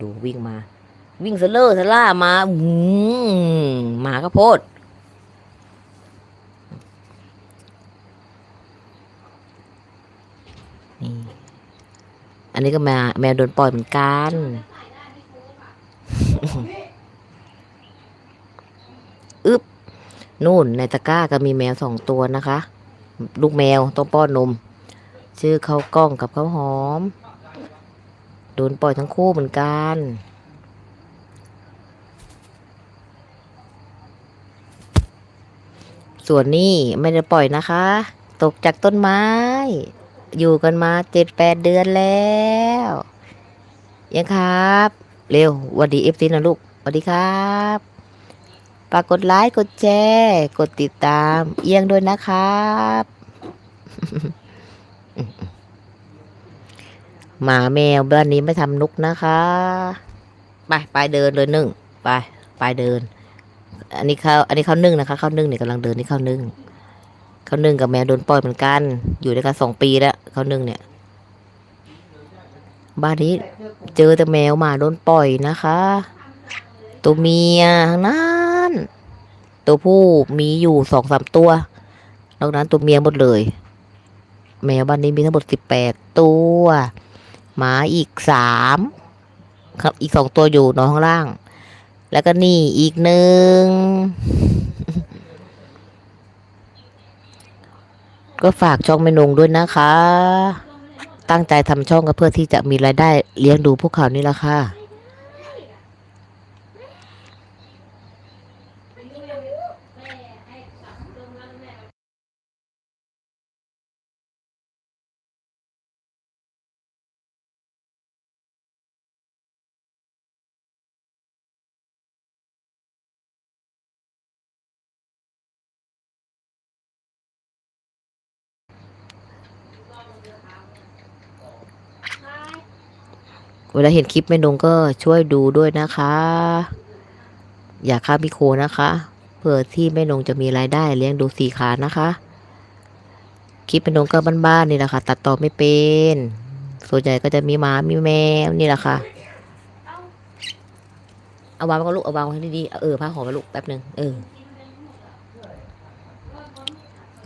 ดูวิ่งมา วิ่งเซเลอร์สล่ามาอืมหมาข้าวโพดนี่อันนี้ก็แมวแมวโดนปล่อยเหมือนกันอึบนู่นในตะกร้าก็มีแมวสองตัวนะคะ ลูกแมวต้องป้อนนม ชื่อเขากล้องกับเขาหอม โดนปล่อยทั้งคู่เหมือนกัน ส่วนนี้ไม่ได้ปล่อยนะคะ ตกจากต้นไม้ อยู่กันมาเจ็ดแปดเดือนแล้ว ยังครับ เร็วหวัสดีเอฟซีนะลูกวัสดีครับฝากกดไลค์ กดแชร์ กดติดตาม เอียงด้วยนะครับ หมาแมวบ้านนี้ไม่ทำนุกนะคะ ไปไปเดินเลยหนึ่งไปไปเดิน อันนี้เขาอันนี้เขานึ่งนะคะเขานึ่งเนี่ยกำลังเดินนี่เขานึ่งเขานึ่งกับแมวโดนปล่อยเหมือนกัน อยู่ด้วยกันสองปีแล้วเขานึ่งเนี่ย บ้านนี้เจอแต่แมวหมาโดนปล่อยนะคะ ตัวเมียทั้งนั้นตัวผู้มีอยู่สองสามตัวนอกนั้นตัวเมียหมดเลย แมวบ้านนี้มีทั้งหมดสิบแปดตัว หมาอีกสามครับ อีกสองตัวอยู่นอนข้างล่าง แล้วก็นี่อีกหนึ่งก็ฝากช่องไม่นงด้วยนะคะ ตั้งใจทำช่องก็เพื่อที่จะมีรายได้เลี้ยงดูพวกเขานี่แหละค่ะ เวลาเห็นคลิปแม่นงก็ช่วยดูด้วยนะคะ อย่าค้ามิโคนะคะเพื่อที่แม่นงจะมีรายได้เลี้ยงดูสี่ขานะคะ คลิปแม่นงก็บ้านๆนี่แหละค่ะตัดต่อไม่เป็นส่วนใหญ่ก็จะมีหมา มีแมวนี่แหละค่ะ เอาวางไว้ก็ลูก เอาวางไว้ให้ดีๆ เออผ้าห่อไว้ลูกแป๊บหนึ่งเออ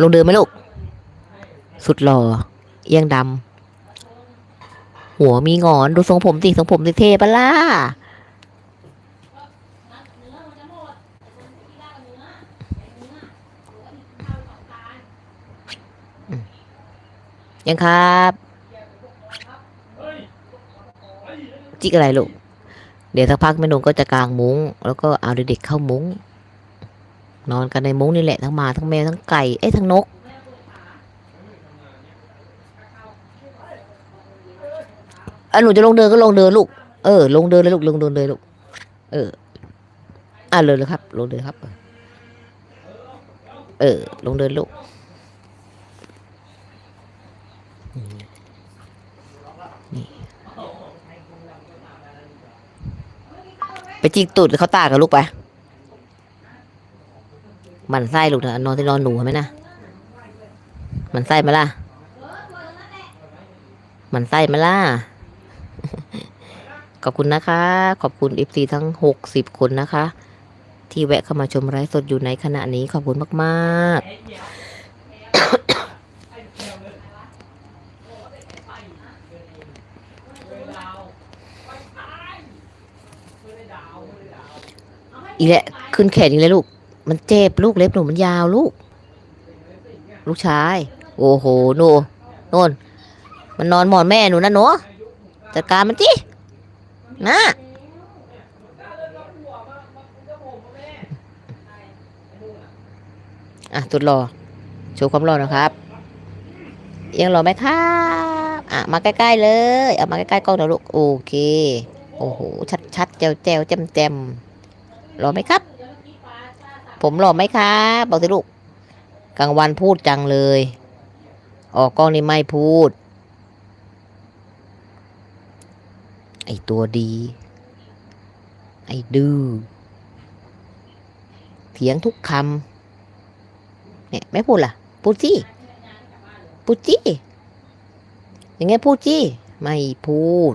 ลงเดินไหมลูก สุดหล่อ เอียงดำ หัวมีงอนดูทรงผมสิทรงผมสิเทปะล่ะยังครับ จิกอะไรลูก เดี๋ยวสักพักแม่นุ่งก็จะกางมุ้ง แล้วก็เอาเด็กๆเข้ามุ้ง นอนกันในมุ้งนี่แหละทั้งหมาทั้งแมวทั้งไก่ เอ้ยทั้งนก อะหนูจะลงเดินก็ลงเดินลูก เออ ลงเดินเลยลูก ลงเดินเลยลูก เออ อะเลยเลยครับ ลงเดินครับ เออ ลงเดินลูกนี่ไปจิกตูดเขาตากับลูกไป มันไส้ลูกเถอะนอนที่นอนหนูเห็นไหมนะ มันไส้ไหมล่ะ มันไส้ไหมล่ะ ขอบคุณนะคะ ขอบคุณ FC ทั้ง 60 คนนะคะ ที่แวะเข้ามาชมไลฟ์สดอยู่ในขณะนี้ขอบคุณมากๆ อีแหละขึ้นแขนอีกเลยลูก มันเจ็บลูกเล็บหนูมันยาวลูก ลูกชาย โอ้โหหนูโนนมันนอนหมอนแม่หนูนะหนูจัดการมันจิ นะอะสุดรอโชว์ความรอนะครับยังรอไหมครับอะมาใกล้ๆเลยเอามาใกล้ๆกล้องหน่อยลูกโอเคโอ้โหชัดๆแจ๋วแจ๋วแจ่มแจ่มรอไหมครับ ผมรอไหมครับบอกสิลูกกลางวันพูดจังเลย ออกกล้องนี่ไม่พูด ไอตัวดี ไอดื้อเถียงทุกคำเนี่ยไม่พูดล่ะ พูดจี้พูดจีอย่างไงพูดจีไม่พูด